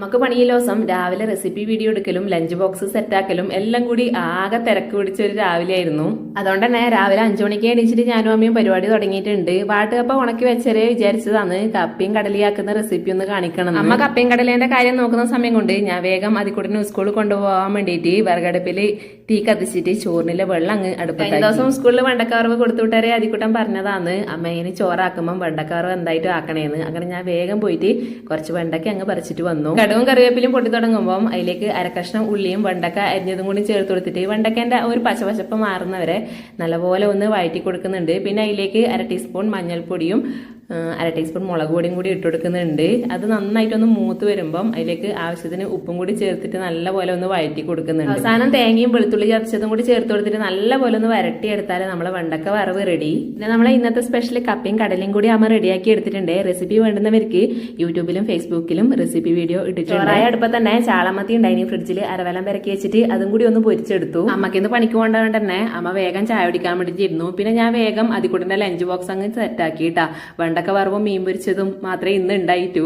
നമുക്ക് പണിയില്ല ദിവസം രാവിലെ റെസിപ്പി വീഡിയോ എടുക്കലും ലഞ്ച് ബോക്സ് സെറ്റാക്കലും എല്ലാം കൂടി ആകെ തിരക്ക് പിടിച്ച ഒരു രാവിലെ ആയിരുന്നു. അതുകൊണ്ട് തന്നെ രാവിലെ അഞ്ചു മണിക്ക് എണീച്ചിട്ട് ഞാനും അമ്മയും പരിപാടി തുടങ്ങിയിട്ടുണ്ട്. വാട്ടുകപ്പ ഉണക്കി വെച്ചരെ വിചാരിച്ചതാണ്. കപ്പയും കടലിയാക്കുന്ന റെസിപ്പി ഒന്ന് കാണിക്കണം അമ്മ കപ്പയും കടലേന്റെ കാര്യം നോക്കുന്ന സമയം കൊണ്ട് ഞാൻ വേഗം അതിക്കൂട്ടിന് സ്കൂളിൽ കൊണ്ടുപോകാൻ വേണ്ടിയിട്ട് വിറകടുപ്പിൽ തീ കത്തിച്ചിട്ട് ചോറിനിലെ വെള്ളം അങ്ങ് അടുപ്പ് ദിവസം സ്കൂളിൽ വെണ്ടക്കാറവ് കൊടുത്തുവിട്ടാരെ അതിക്കൂട്ടം പറഞ്ഞതാണ്. അമ്മേനെ ചോറാക്കുമ്പോൾ വെണ്ടക്കാറവ് എന്തായിട്ടും ആക്കണേന്ന്. അങ്ങനെ ഞാൻ വേഗം പോയിട്ട് കുറച്ച് വെണ്ടക്ക അങ്ങ് പറിച്ചിട്ട് വന്നു. കടുവും കറിവേപ്പിലും പൊട്ടി തുടങ്ങുമ്പോൾ അതിലേക്ക് അരക്കഷ്ണം ഉള്ളിയും വെണ്ടക്ക അരിഞ്ഞതും കൂടി ചേർത്ത് കൊടുത്തിട്ട് വെണ്ടക്കേന്റെ ഒരു പശപശപ്പ് മാറുന്നവരെ നല്ലപോലെ ഒന്ന് വഴറ്റി കൊടുക്കുന്നുണ്ട്. പിന്നെ അതിലേക്ക് അര ടീസ്പൂൺ മഞ്ഞൾപ്പൊടിയും അര ടീസ്പൂൺ മുളക് പൊടിയും കൂടി ഇട്ട് കൊടുക്കുന്നുണ്ട് അത് നന്നായിട്ടൊന്ന് മൂത്ത് വരുമ്പം അതിലേക്ക് ആവശ്യത്തിന് ഉപ്പും കൂടി ചേർത്തിട്ട് നല്ലപോലെ ഒന്ന് വഴറ്റി കൊടുക്കുന്നുണ്ട്. അവസാനം തേങ്ങയും വെളുത്തുള്ളി ചതച്ചതും കൂടി ചേർത്ത് കൊടുത്തിട്ട് നല്ലപോലെ ഒന്ന് വരട്ടി എടുത്താൽ നമ്മളെ വെണ്ടക്ക വറവ് റെഡി പിന്നെ നമ്മളെ ഇന്നത്തെ സ്പെഷ്യൽ കപ്പയും കടലയും കൂടി അമ്മ റെഡിയാക്കി എടുത്തിട്ടുണ്ട്. റെസിപ്പി വേണ്ടുന്നവർക്ക് യൂട്യൂബിലും ഫേസ്ബുക്കിലും റെസിപ്പി വീഡിയോ ഇട്ടിട്ടുണ്ട്. അടുപ്പം തന്നെ ചാളമത്തി ഉണ്ടായിനി. ഫ്രിഡ്ജിൽ അരവലം പെരക്കി വെച്ചിട്ട് അതും കൂടി ഒന്ന് പൊരിച്ചെടുത്തു. അമ്മയ്ക്ക് ഇന്ന് പണിക്ക് കൊണ്ടുകൊണ്ട് തന്നെ അമ്മ വേഗം ചായ കുടിക്കാൻ വേണ്ടിയിട്ടിരുന്നു പിന്നെ ഞാൻ വേഗം അതിക്കൂടെ ലഞ്ച് ബോക്സ് അങ്ങ് സെറ്റാക്കിയിട്ടാ വെണ്ടക്ക വറവും മീൻ പൊരിച്ചതും മാത്രമേ ഇന്ന് ഉണ്ടായിട്ടു.